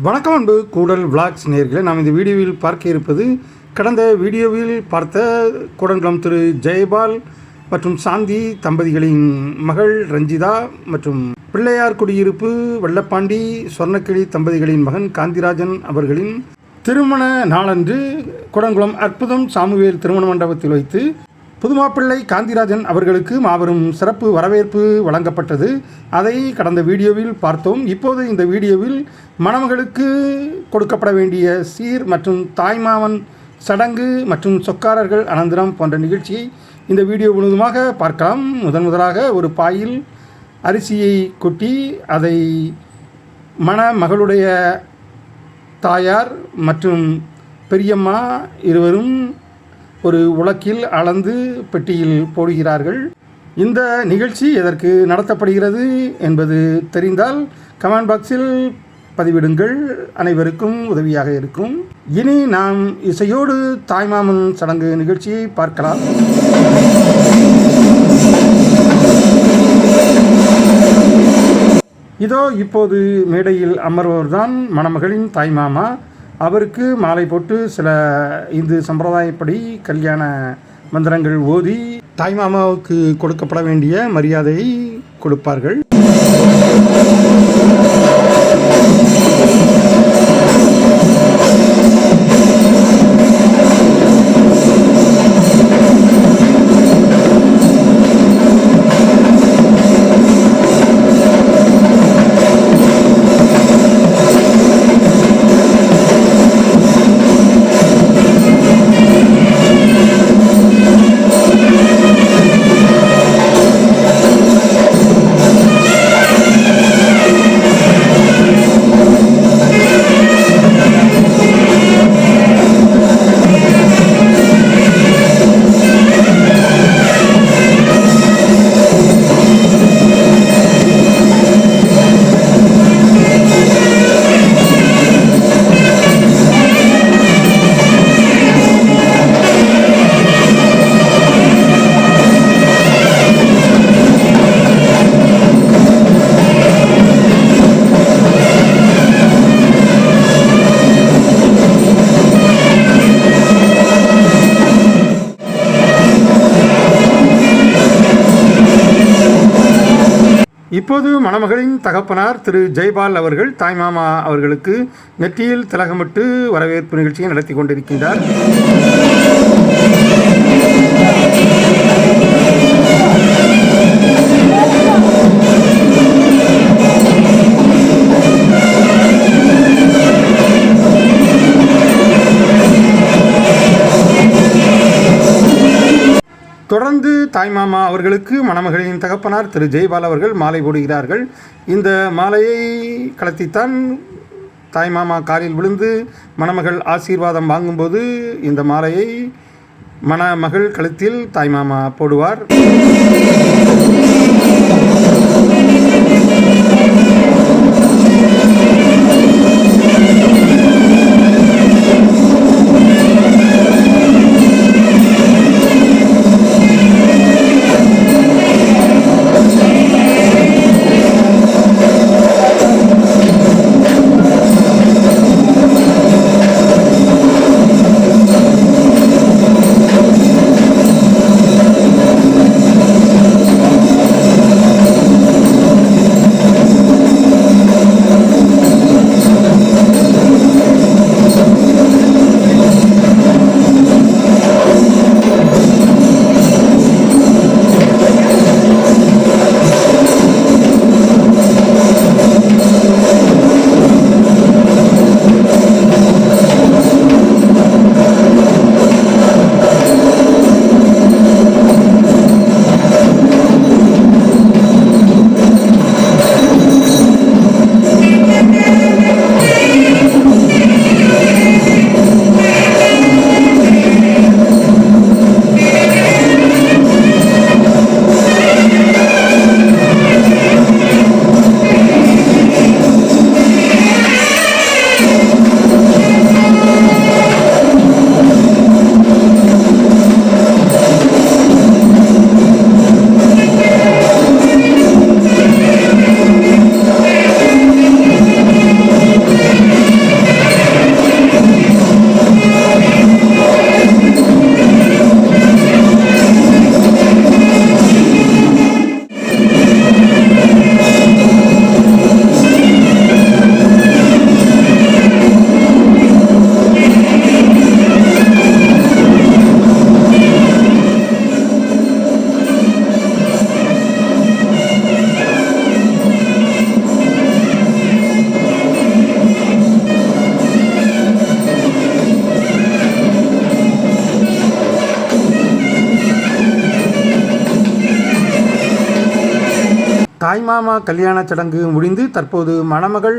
வணக்கம் அன்பு கூடல் விளாக்ஸ் நேர்களை நாம் இந்த வீடியோவில் பார்க்க இருப்பது கடந்த வீடியோவில் பார்த்த கூடன்குளம் திரு ஜெயபால் மற்றும் சாந்தி தம்பதிகளின் மகள் ரஞ்சிதா மற்றும் பிள்ளையார் குடியிருப்பு வெள்ளப்பாண்டி சொர்ணக்கிளி தம்பதிகளின் மகன் காந்திராஜன் அவர்களின் திருமண நாளன்று குடங்குளம் அற்புதம் சாமுவேல் திருமண மண்டபத்தில் வைத்து புதுமாப்பிள்ளை காந்திராஜன் அவர்களுக்கு மாபெரும் சிறப்பு வரவேற்பு வழங்கப்பட்டது. அதை கடந்த வீடியோவில் பார்த்தோம். இப்போது இந்த வீடியோவில் மணமகளுக்கு கொடுக்கப்பட வேண்டிய சீர் மற்றும் தாய்மாமன் சடங்கு மற்றும் சொக்காரர்கள் அனந்தரம் போன்ற நிகழ்ச்சியை இந்த வீடியோ முழுவதுமாக பார்க்கலாம். முதன் முதலாக ஒரு பாயில் அரிசியை கொட்டி அதை மணமகளுடைய தாயார் மற்றும் பெரியம்மா இருவரும் ஒரு உலக்கில் அளந்து பெட்டியில் போடுகிறார்கள். இந்த நிகழ்ச்சி எதற்கு நடத்தப்படுகிறது என்பது தெரிந்தால் கமெண்ட் பாக்ஸில் பதிவிடுங்கள். அனைவருக்கும் உதவியாக இருக்கும். இனி நாம் இசையோடு தாய்மாமன் சடங்கு நிகழ்ச்சியை பார்க்கலாம். இதோ இப்போது மேடையில் அமர்வோர்தான் மணமகளின் தாய்மாமா. அவருக்கு மாலை போட்டு சில இந்து சம்பிரதாயப்படி கல்யாண மந்திரங்கள் ஓதி தாய்மாமாவுக்கு கொடுக்கப்பட வேண்டிய மரியாதையை கொடுப்பார்கள். இப்போது மணமகளின் தகப்பனார் திரு ஜெய்பால் அவர்கள் தாய்மாமா அவர்களுக்கு நெற்றியில் திலகமிட்டு வரவேற்பு நிகழ்ச்சியை நடத்தி கொண்டிருக்கின்றார். தொடர்ந்து தாய்மாமா அவர்களுக்கு மணமகளின் தகப்பனார் திரு ஜெய்பால் அவர்கள் மாலை போடுகிறார்கள். இந்த மாலையை கலத்தித்தான் தாய்மாமா காலில் விழுந்து மணமகள் ஆசீர்வாதம் வாங்கும்போது இந்த மாலையை மணமகள் கழுத்தில் தாய்மாமா போடுவார். மாமா கல்யாணச் சடங்கு முடிந்து தற்போது மணமகள்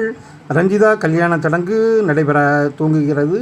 ரஞ்சிதா கல்யாணச் சடங்கு நடைபெற தூங்குகிறது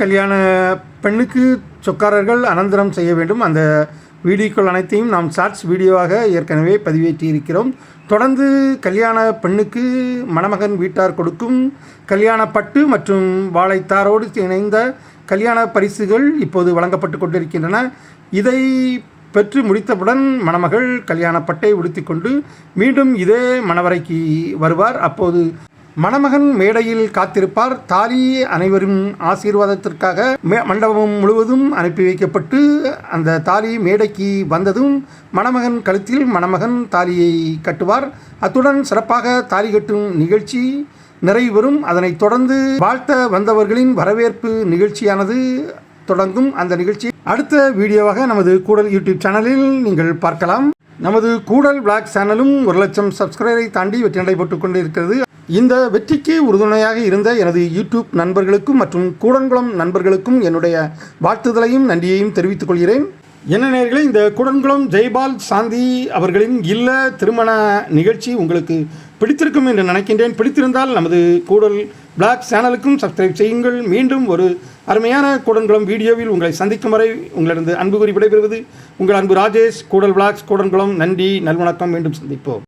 கல்யாண பெண்ணுக்கு சொக்காரர்கள் அனந்தரம் செய்ய வேண்டும். அந்த வீடியோக்கள் அனைத்தையும் நாம் ஷார்ட்ஸ் வீடியோவாக ஏற்கனவே பதிவேற்றி இருக்கிறோம் தொடர்ந்து கல்யாண பெண்ணுக்கு மணமகன் வீட்டார் கொடுக்கும் கல்யாண பட்டு மற்றும் வாழைத்தாரோடு இணைந்த கல்யாண பரிசுகள் இப்போது வழங்கப்பட்டு கொண்டிருக்கின்றன. இதை பெற்று முடித்தவுடன் மணமகள் கல்யாண பட்டை உடுத்திக்கொண்டு மீண்டும் இதே மணவரைக்கு வருவார். அப்போது மணமகன் மேடையில் காத்திருப்பார். தாலி அனைவரும் ஆசீர்வாதத்திற்காக மண்டபம் முழுவதும் அனுப்பி வைக்கப்பட்டு அந்த தாலி மேடைக்கு வந்ததும் மணமகன் கழுத்தில் மணமகன் தாலியை கட்டுவார். அத்துடன் சிறப்பாக தாலி கட்டும் நிகழ்ச்சி நிறைவரும் அதனைத் தொடர்ந்து வாழ்த்த வந்தவர்களின் வரவேற்பு நிகழ்ச்சியானது தொடங்கும் அந்த நிகழ்ச்சி. அடுத்த வீடியோவாக நமது கூடல் யூடியூப் சேனலில் நீங்கள் பார்க்கலாம். நமது கூடல் பிளாக் சேனலும் ஒரு லட்சம் சப்ஸ்கிரைபரை தாண்டி வெற்றி நடைபெற்றுக் கொண்டிருக்கிறது. இந்த வெற்றிக்கு உறுதுணையாக இருந்த எனது யூடியூப் நண்பர்களுக்கும் மற்றும் கூடன்குளம் நண்பர்களுக்கும் என்னுடைய வாழ்த்துதலையும் நன்றியையும் தெரிவித்துக் கொள்கிறேன். என்ன நேர்களே இந்த கூடன்குளம் ஜெய்பால் சாந்தி அவர்களின் இல்ல திருமண நிகழ்ச்சி உங்களுக்கு பிடித்திருக்கும் என்று நினைக்கின்றேன். பிடித்திருந்தால் நமது கூடல் பிளாக் சேனலுக்கும் சப்ஸ்கிரைப் செய்யுங்கள். மீண்டும் ஒரு அருமையான கூடன்குளம் வீடியோவில் உங்களை சந்திக்கும் வரை உங்களிடம் அன்பு கூறி விடைபெறுவது உங்கள் அன்பு ராஜேஷ் கூடல் பிளாக்ஸ் கூடன்குளம் நன்றி நல்வணக்கம் மீண்டும் சந்திப்போம்.